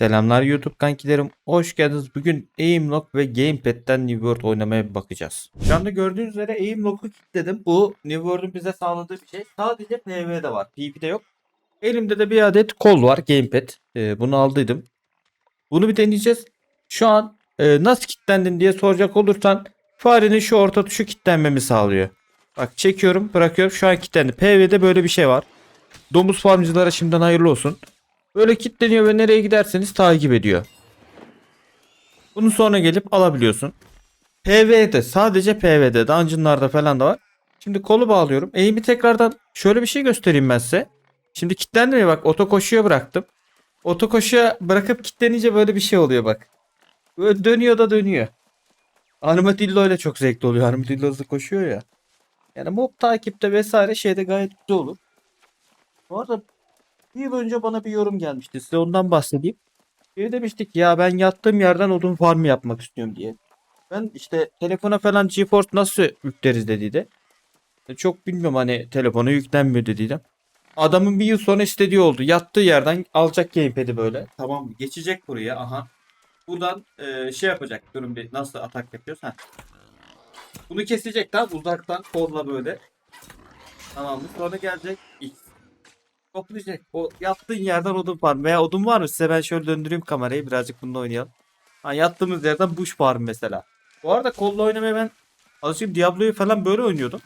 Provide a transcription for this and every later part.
Selamlar YouTube kankilerim. Hoş geldiniz. Bugün Aimlock ve Gamepad'den New World oynamaya bakacağız. Şu anda gördüğünüz üzere Aimlock'u kilitledim. Bu New World'un bize sağladığı bir şey. Sadece Pv'de var. PvP'de yok. Elimde de bir adet kol var. Gamepad. Ee, bunu aldıydım. Bunu bir deneyeceğiz. Şu an e, nasıl kilitlendin diye soracak olursan farenin şu orta tuşu kilitlenmemi sağlıyor. Bak çekiyorum bırakıyorum şu an kilitlendi. Pv'de böyle bir şey var. Domuz farmcılara şimdiden hayırlı olsun. Böyle kilitleniyor ve nereye giderseniz takip ediyor. Bunu sonra gelip alabiliyorsun. PvE'de sadece PvE'de dungeonlarda falan da var. Şimdi kolu bağlıyorum. Eğimi tekrardan şöyle bir şey göstereyim ben size. Şimdi kilitlendi mi bak oto koşuya bıraktım. Oto koşuya bırakıp kilitlenince böyle bir şey oluyor bak. Böyle dönüyor da dönüyor. Armadillo ile çok zevkli oluyor. Armadillo hızlı koşuyor ya. Yani mob takipte vesaire şeyde gayet güzel olur. Bu arada bir yıl önce bana bir yorum gelmişti. Size ondan bahsedeyim. Biri demiştik ya ben yattığım yerden odun farmı yapmak istiyorum diye. Ben işte telefona falan GeForce nasıl yükleriz dediydi. E, Çok bilmiyorum hani telefona yüklenmiyor dediydim. Adamın bir yıl sonra istediği oldu. Yattığı yerden alacak gamepad'i böyle. Tamam? Geçecek buraya. Aha. Buradan e, şey yapacak. Durun bir nasıl atak yapıyoruz. Heh. Bunu kesecek tamam uzaktan kolla böyle. Tamam mı? Sonra gelecek X. Toplayacak. O yattığın yerden odun farm. Veya odun var mı? Size ben şöyle döndüreyim kamerayı. Birazcık bununla oynayalım. Ha, yattığımız yerden bush farm mesela. Bu arada kolla oynamaya ben alışayım Diablo'yu falan böyle oynuyordum.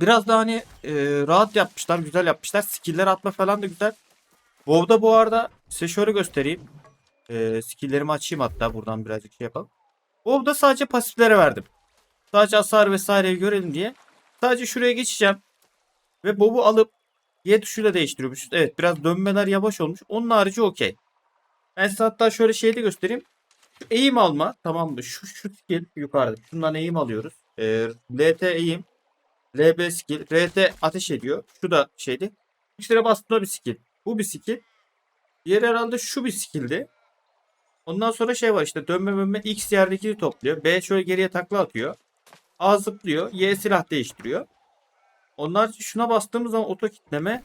Biraz da hani e, rahat yapmışlar. Güzel yapmışlar. Skill'ler atma falan da güzel. WoW'da bu arada size şöyle göstereyim. E, skill'lerimi açayım hatta buradan birazcık şey yapalım. WoW'da sadece pasiflere verdim. Sadece hasar vesaireyi görelim diye. Sadece şuraya geçeceğim. Ve Bob'u alıp Y tuşuyla değiştiriyormuş. Evet biraz dönmeler yavaş olmuş. Onun harici okey. Ben size hatta şöyle şeyi de göstereyim. Şu eğim alma tamam mı? Şu, şu skill yukarıda. Şundan eğim alıyoruz. Ee, LT eğim. LB skill. RT ateş ediyor. Şu da şeydi. X'lere bastığında bir skill. Bu bir skill. Diğeri herhalde şu bir skill'di. Ondan sonra şey var işte dönme dönme X yerdekini topluyor. B şöyle geriye takla atıyor. A zıplıyor. Y silah değiştiriyor. Onlar şuna bastığımız zaman oto kitleme.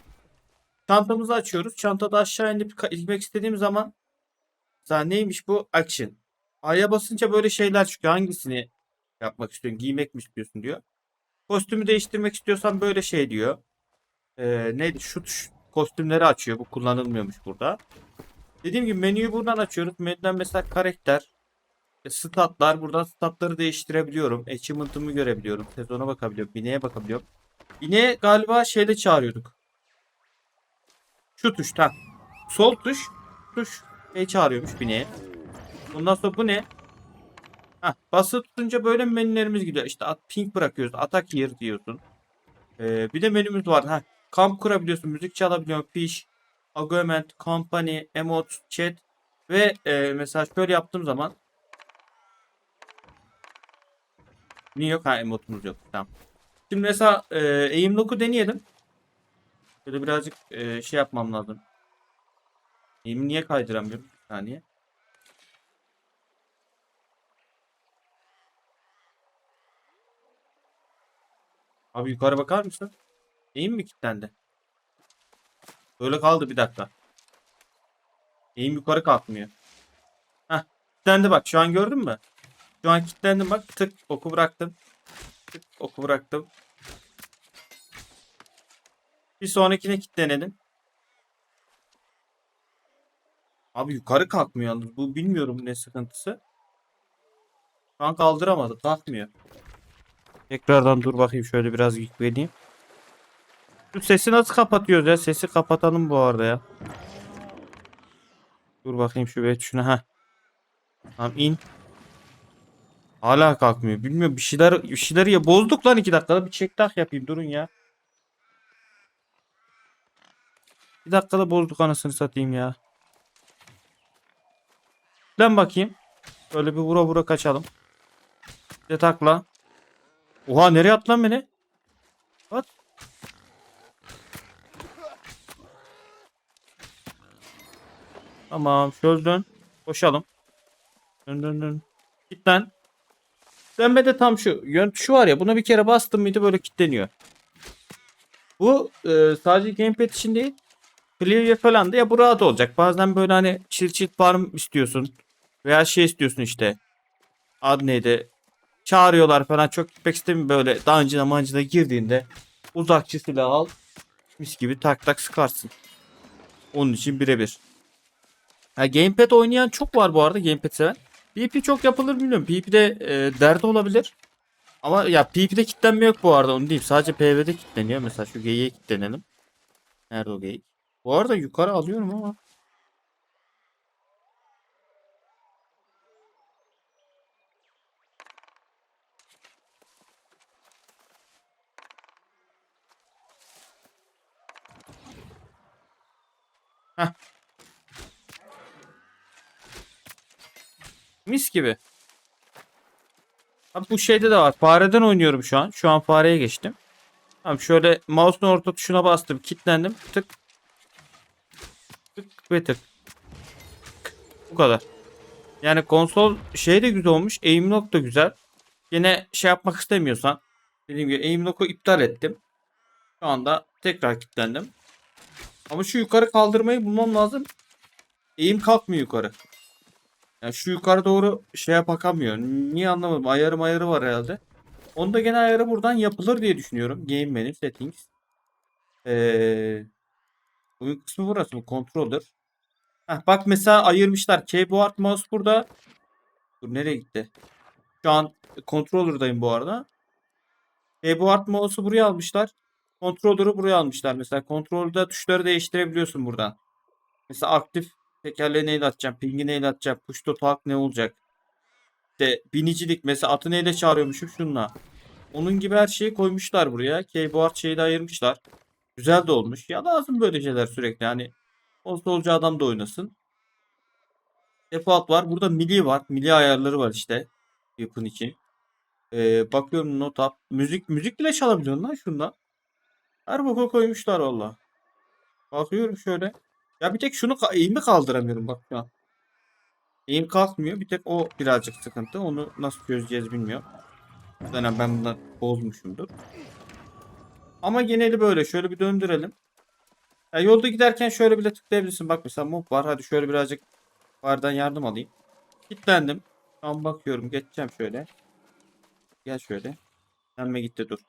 Çantamızı açıyoruz. Çantada aşağı inip inmek istediğim zaman mesela neymiş bu? Action. A'ya basınca böyle şeyler çıkıyor. Hangisini yapmak istiyorsun? Giymek mi istiyorsun diyor. Kostümü değiştirmek istiyorsan böyle şey diyor. Ee, neydi? Şu kostümleri açıyor. Bu kullanılmıyormuş burada. Dediğim gibi menüyü buradan açıyoruz. Menüden mesela karakter, e, statlar. Buradan statları değiştirebiliyorum. Achievement'ımı görebiliyorum. Sezona bakabiliyorum. Bineğe bakabiliyorum. Yine galiba şeyde çağırıyorduk. Şu tuş ta. Sol tuş. Tuş. Şey çağırıyormuş bineğe. Ondan sonra bu ne? Heh, bası tutunca böyle menülerimiz gidiyor. İşte at, pink bırakıyoruz. Atak here diyorsun. Ee, bir de menümüz var. Heh, kamp kurabiliyorsun. Müzik çalabiliyorsun. Fish. Argument. Company. Emote. Chat. Ve e, mesela şöyle yaptığım zaman Niye yok? Ha emotumuz yok. Tamam. Şimdi mesela e, aim lock'u deneyelim. Şöyle birazcık e, şey yapmam lazım. Aim'i niye kaydıramıyorum? Bir saniye. Abi yukarı bakar mısın? Aim mi kilitlendi? Böyle kaldı bir dakika. Aim yukarı kalkmıyor. Heh kilitlendi bak şu an gördün mü? Şu an kilitlendim bak tık oku bıraktım. Oku bıraktım. Bir sonrakine kilitlenelim. Abi yukarı kalkmıyor yalnız. Bu bilmiyorum ne sıkıntısı. Şu an kaldıramadı. Kalkmıyor. Tekrardan dur bakayım şöyle biraz yükleneyim. Şu sesi nasıl kapatıyoruz ya? Sesi kapatalım bu arada ya. Dur bakayım şu ve şuna ha. Tamam in. Hala kalkmıyor. Bilmiyorum bir şeyler bir şeyler ya bozduk lan iki dakikada bir check tak yapayım durun ya. Bir dakikada bozduk anasını satayım ya. Lan bakayım. Böyle bir vura vura kaçalım. Bir de takla. Oha nereye attı lan beni? At. Tamam şöyle dön. Koşalım. Dön dön dön. Git lan. Dönmede tam şu. Yön tuşu var ya buna bir kere bastım mıydı böyle kilitleniyor. Bu e, sadece gamepad için değil. Klavye falan da ya bu rahat olacak. Bazen böyle hani çift çift farm istiyorsun. Veya şey istiyorsun işte. Adı neydi? Çağırıyorlar falan çok gitmek istemiyorum böyle dancına mancına girdiğinde uzakçı silah al. Mis gibi tak tak sıkarsın. Onun için birebir. Ha, gamepad oynayan çok var bu arada gamepad seven. PP çok yapılır bilmiyorum. PP'de e, derdi olabilir. Ama ya PP'de kilitlenme yok bu arada onu diyeyim. Sadece Pv'de kilitleniyor. Mesela şu geyiğe kilitlenelim. Nerede o geyik? Bu arada yukarı alıyorum ama. Heh. Mis gibi. Abi bu şeyde de var. Fareden oynuyorum şu an. Şu an fareye geçtim. Tamam şöyle mouse'un orta tuşuna bastım. Kilitlendim. Tık. Tık ve tık. Bu kadar. Yani konsol şey de güzel olmuş. Aim lock da güzel. Yine şey yapmak istemiyorsan dediğim gibi aim lock'u iptal ettim. Şu anda tekrar kilitlendim. Ama şu yukarı kaldırmayı bulmam lazım. Eğim kalkmıyor yukarı. Yani şu yukarı doğru şeye bakamıyor. Niye anlamadım. Ayarı ayarı var herhalde. Onda gene ayarı buradan yapılır diye düşünüyorum. Game menü settings. Ee, oyun kısmı burası mı? Controller. Heh, bak mesela ayırmışlar. Keyboard mouse burada. Dur nereye gitti? Şu an controller'dayım bu arada. Keyboard mouse'u buraya almışlar. Controller'ı buraya almışlar. Mesela kontrolde tuşları değiştirebiliyorsun buradan. Mesela aktif tekerleği neyle atacağım? Ping'i neyle atacağım? Push to talk ne olacak? İşte binicilik mesela atı neyle çağırıyormuşum şunla. Onun gibi her şeyi koymuşlar buraya. Keyboard şeyi de ayırmışlar. Güzel de olmuş. Ya lazım böyle şeyler sürekli. Yani konsolcu adam da oynasın. Default var. Burada mili var. Mili ayarları var işte. Yapın için. Ee, bakıyorum not up. Müzik müzik bile çalabiliyorsun lan şundan. Her boku koymuşlar valla. Bakıyorum şöyle. Ya bir tek şunu eğimi kaldıramıyorum bak şu an. Eğim kalkmıyor. Bir tek o birazcık sıkıntı. Onu nasıl çözeceğiz bilmiyorum. Dönem ben bunu bozmuşumdur. Ama geneli böyle. Şöyle bir döndürelim. Ya yolda giderken şöyle bile tıklayabilirsin. Bak mesela mob var. Hadi şöyle birazcık bardan yardım alayım. Kilitlendim. Şu an bakıyorum. Geçeceğim şöyle. Gel şöyle. Pembe gitti dur.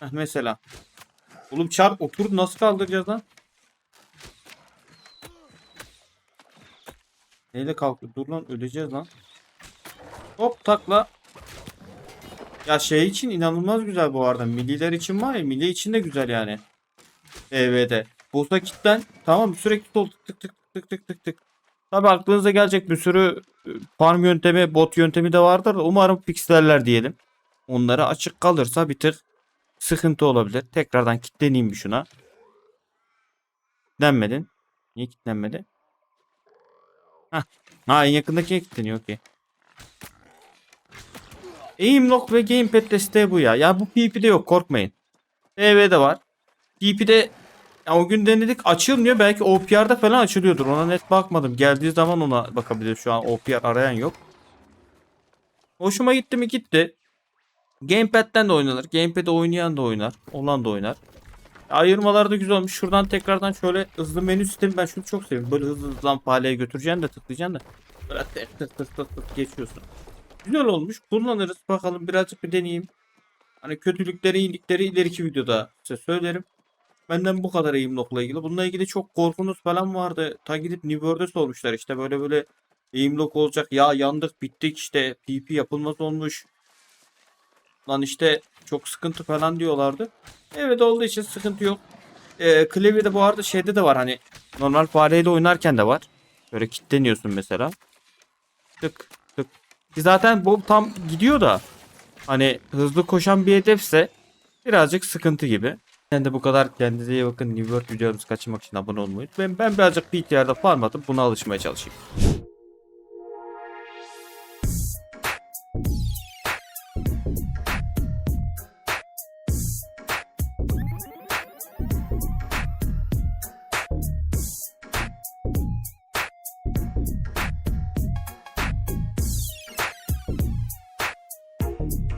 Heh, mesela. Oğlum çarp otur nasıl kaldıracağız lan? Neyle kalkıyor? Dur lan öleceğiz lan. Hop takla. Ya şey için inanılmaz güzel bu arada. Milliler için var ya milli için de güzel yani. EV'de. Boss'a kilitlen. Tamam sürekli sol tık tık tık tık tık tık. Tabi aklınıza gelecek bir sürü e, farm yöntemi, bot yöntemi de vardır. Umarım fixlerler diyelim. Onları açık kalırsa bir tık sıkıntı olabilir. Tekrardan kilitleneyim bir şuna. Kilitlenmedin. Niye kilitlenmedi? Hah. Ha en yakındaki kilitleniyor okey. Aim lock ve gamepad desteği bu ya. Ya bu PvP'de yok korkmayın. Pv'de var. PvP'de ya o gün denedik açılmıyor. Belki OPR'da falan açılıyordur. Ona net bakmadım. Geldiği zaman ona bakabilir. Şu an OPR arayan yok. Hoşuma gitti mi gitti. Gamepad'den de oynanır. Gamepad'de oynayan da oynar. Olan da oynar. Ayırmalar da güzel olmuş. Şuradan tekrardan şöyle hızlı menü sistemi ben şunu çok seviyorum. Böyle hızlı hızlı paleye götüreceksin de tıklayacaksın da. Böyle tık tık tık tık tık geçiyorsun. Güzel olmuş. Kullanırız. Bakalım birazcık bir deneyeyim. Hani kötülükleri, iyilikleri ileriki videoda size söylerim. Benden bu kadar Aimlock'la ilgili. Bununla ilgili çok korkunuz falan vardı. Ta gidip New World'e sormuşlar işte böyle böyle Aimlock olacak. Ya yandık bittik işte PP yapılmaz olmuş. Lan işte çok sıkıntı falan diyorlardı. Evet olduğu için sıkıntı yok. Ee, klavyede bu arada şeyde de var hani normal fareyle oynarken de var. Böyle kilitleniyorsun mesela. Tık tık. Ki zaten bu tam gidiyor da hani hızlı koşan bir hedefse birazcık sıkıntı gibi. Ben de bu kadar kendinize iyi bakın. New World videolarımızı kaçırmak için abone olmayı. Ben, ben birazcık PTR'da farm atıp buna alışmaya çalışayım.